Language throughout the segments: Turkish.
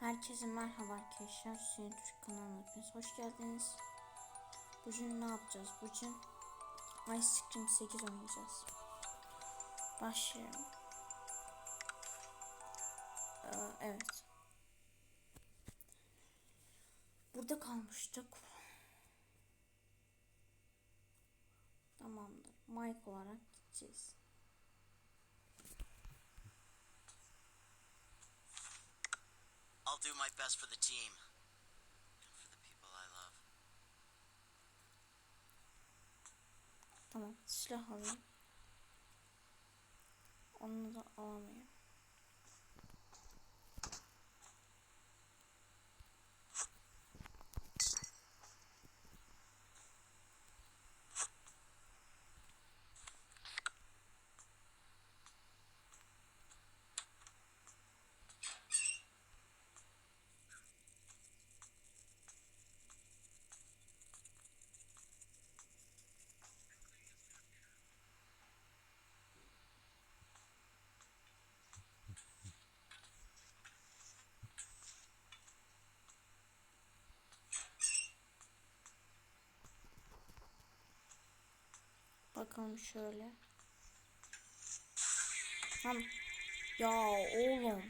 Herkese merhaba arkadaşlar. Hüseyin Türk kanalına hepiniz hoş geldiniz. Bugün ne yapacağız? Bugün Ice Cream 8 oynayacağız. Başlayalım. Ee, evet. Burada kalmıştık. Tamamdır. Mike olarak gideceğiz. Do my best for the team. For the people I love. Tamam. Silah alayım. Onu da alamıyorum. Bakalım şöyle. Tam ya oğlum.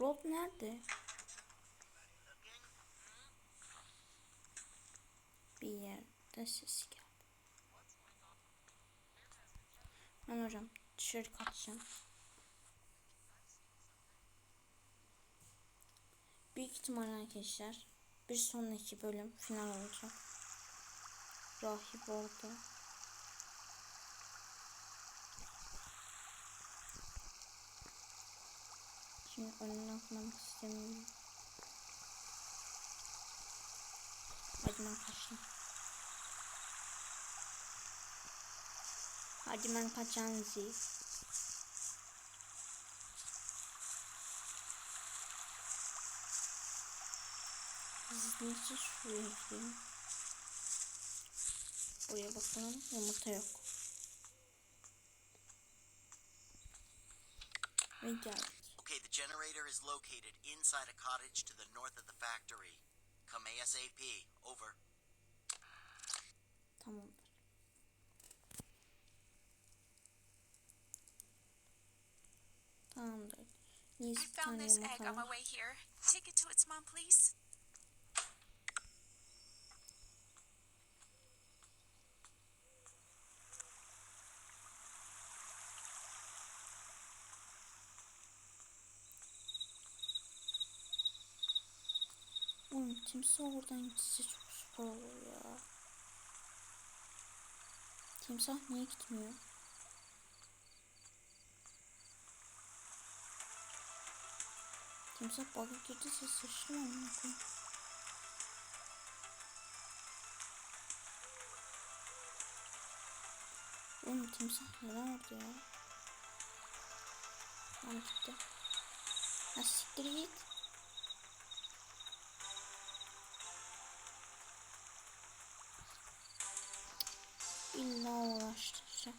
Rob nerede? Bir yerde ses geldi. Ben hocam dışarı kaçacağım. Büyük ihtimalle arkadaşlar bir sonraki bölüm final olacak. Rahip oldu. Şimdi önüne atmak istemiyorum. Hadi ben kaçtım. Hadi ben kaçanızı. Hızlıca şuraya gideyim. Buraya bakalım. Yumurta yok. Ve geldik. Okay, the generator is located inside a cottage to the north of the factory. Come ASAP. Over. Tamamdır. Tamamdır. Neyse bir tane yumurta var. way here. Take it to its mom, please. Oğlum timsah oradan gitse çok süper olur ya. Timsah niye gitmiyor? Timsah baga girdiyse sıçrıyor mu? Oğlum timsah neden orada ya? Tamam gitti. Ha siktir git. İlla uğraştıracağım.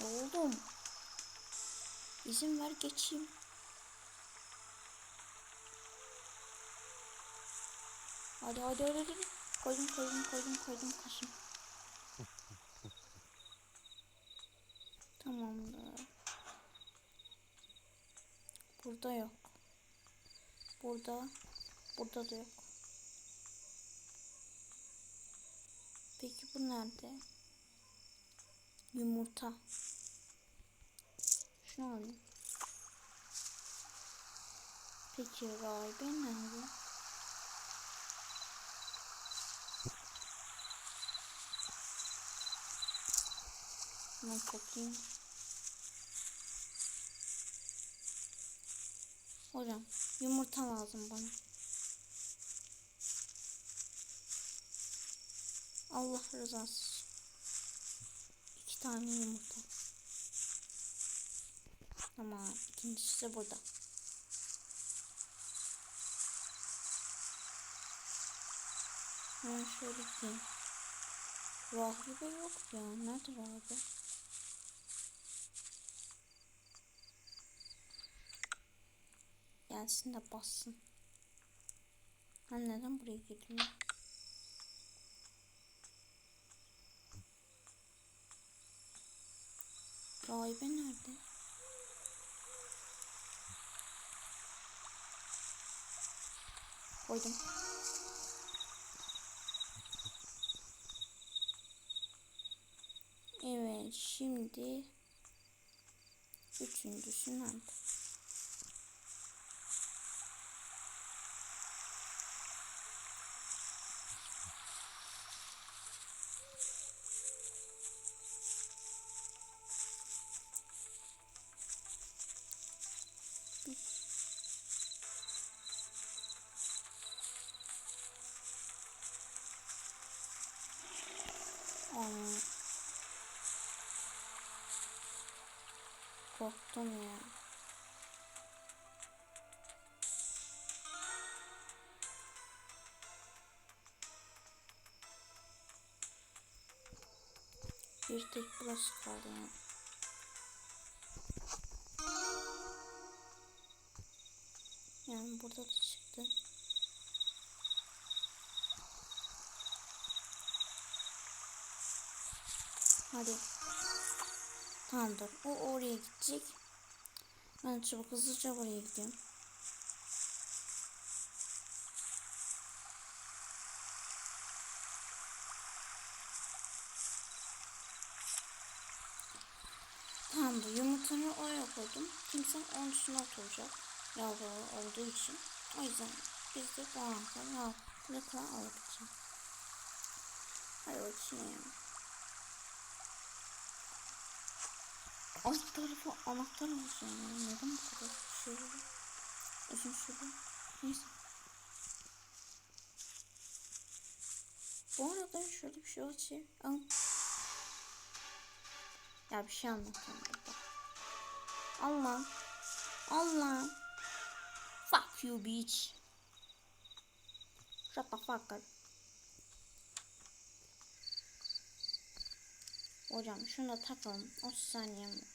Ya Oğlum. İzin ver geçeyim. Hadi hadi hadi hadi. Koydum koydum koydum koydum kaşım. Tamamdır. Burada yok. Burada. Burada da yok. Peki bu nerede? Yumurta. Şunu alayım. Peki rahibe nerede? Bunu koklayayım. Hocam yumurta lazım bana. Allah rızası. İki tane yumurta. Tamam. ikincisi de burada. Ben şöyle gideyim. Rahibe yok ya. Nerede rahibe? Gelsin de bassın. Ben neden buraya gidiyorum? Rahibe nerede? Koydum. Evet şimdi üçüncüsü nerede? Aa. Korktum ya. Bir tek burası kaldı yani. Yani burada da çıktı. Hadi. Tamamdır. O oraya gidecek. Ben çabuk hızlıca buraya gidiyorum. Tamamdır. Yumurtanı oraya koydum. Kimse onun üstüne oturacak. Yavru olduğu için. O yüzden biz de bu anahtarı rahatlıkla alabileceğiz. Hadi bakayım. Alt tarafı anahtar alacağım ya. Neden bu kadar şey? Uzun sürdü. Neyse. Bu arada şöyle bir şey açayım. Al. Ya bir şey anlatacağım burada. Allah. Allah. Fuck you bitch. Shut the fuck up. Hocam şunu da takalım. 30 saniyem var.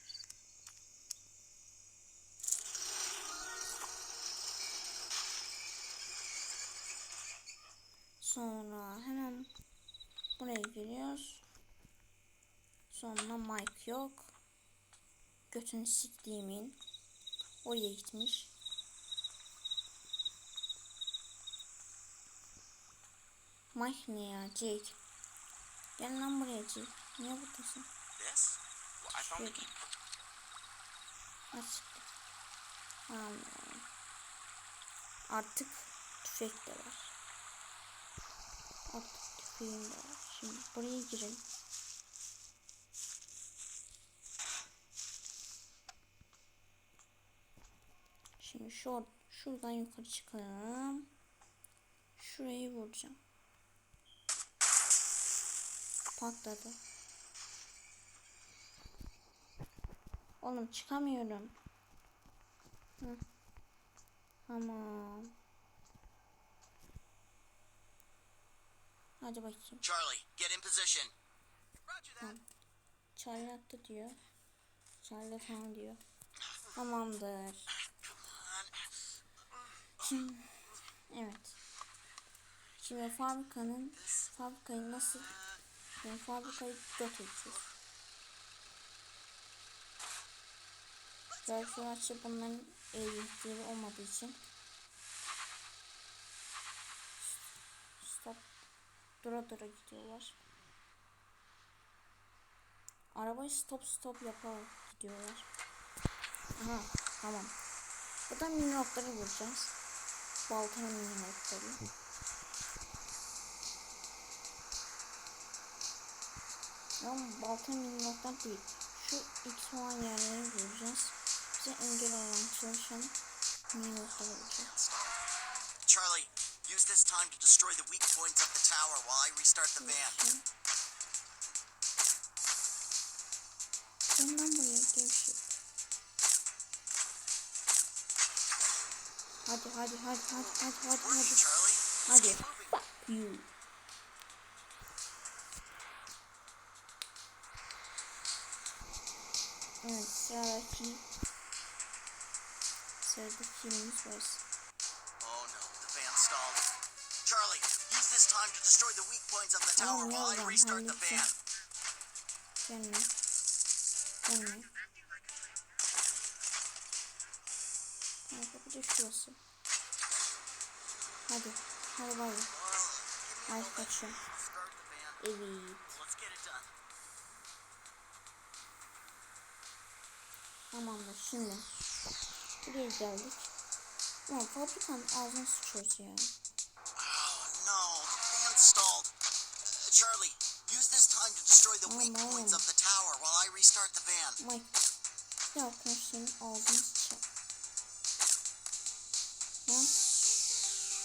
Sonra hemen buraya giriyoruz. Sonra Mike yok. Götünü siktiğimin oraya gitmiş. Mike ne ya? Jake. Gel lan buraya Jake. Niye buradasın? Key. Açık. Tamam. Artık tüfek de var. Artık tüfeğim de var. Şimdi buraya girelim. Şimdi şu şuradan yukarı çıkalım. Şurayı vuracağım. Patladı. Oğlum çıkamıyorum. Hı. Tamam. Hadi bakayım. Charlie, get in position. Charlie attı diyor. Charlie tamam diyor. Tamamdır. Şimdi, evet. Şimdi fabrikanın fabrikayı nasıl yani fabrikayı götüreceğiz. Gerçi bunların ehliyetleri olmadığı için stop dura dura gidiyorlar. Arabayı stop stop yaparak gidiyorlar. Aha tamam. Buradan mini notları vuracağız. Baltanın mini notları. Ama baltanın mini notlar değil. Şu X olan yerlere vuracağız. Bize engel olan çalışan notları. Charlie, use this time to destroy the weak points of the tower while I restart the van. Ondan buraya gevşek. Hadi hadi hadi hadi hadi hadi Where are you, hadi. Charlie? Hadi. Moving. You. Evet sıradaki sıradaki filmimiz var. Oh no, the van stalled. Charlie, use this time to destroy the weak points of the tower while I restart the van. Gelme. Gelme. Kanka bir de şurası. Hadi. Hadi bay bay. Moment. kaçıyorum. Evet. Tamamdır şimdi. Buraya geldik. Ya fabrikanın sıçıyoruz ya. Oh no, the van stalled. Uh, Charlie, use this time to destroy the weak points of the tower while I restart the van. Mike. Ya konuş senin ağzını sıçar. Lan.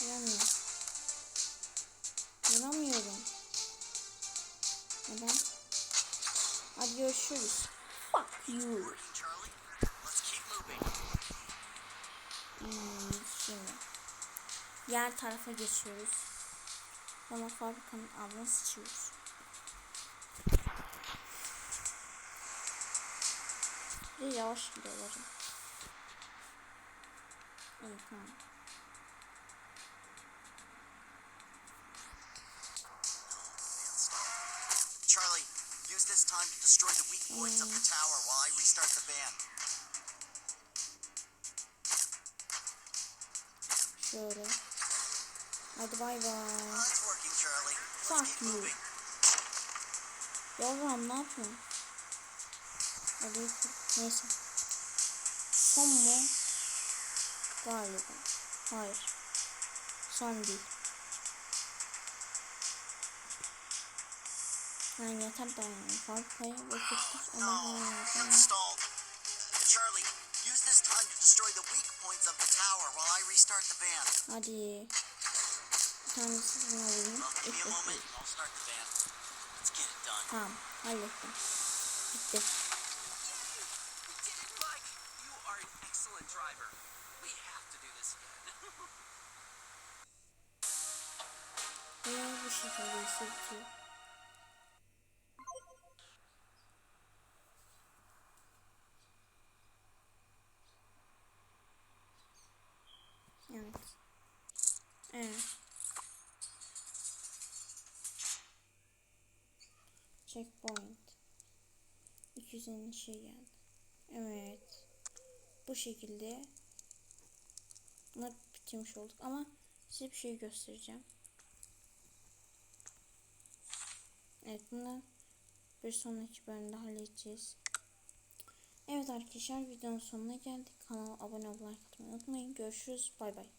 Vuramıyorum. Vuramıyorum. Neden? Hadi görüşürüz. Fuck you. Charlie. Let's keep moving. Hmm, şimdi. Diğer tarafa geçiyoruz. Ama fabrikanın ağzına sıçıyoruz. De yavaş gidiyorlarım. Evet tamam. Charlie, use this time to destroy the weak points of the tower while I restart the van. Şöyle. Hadi bay bay. Fuck you. Yavrum ne yapıyorsun? Hadi neyse. Son mu? Galiba. Hayır. Son değil. Yani yeter dayanıyor. Fabrikayı beklettik ama No, an excellent driver. We have to do this again. Ve bu şekilde ise Checkpoint. 200'ün şey geldi. Evet. Bu şekilde bunlar bitirmiş olduk ama size bir şey göstereceğim. Evet bunu bir sonraki bölümde halledeceğiz. Evet arkadaşlar videonun sonuna geldik. Kanala abone olmayı, unutmayın. Görüşürüz. Bay bay.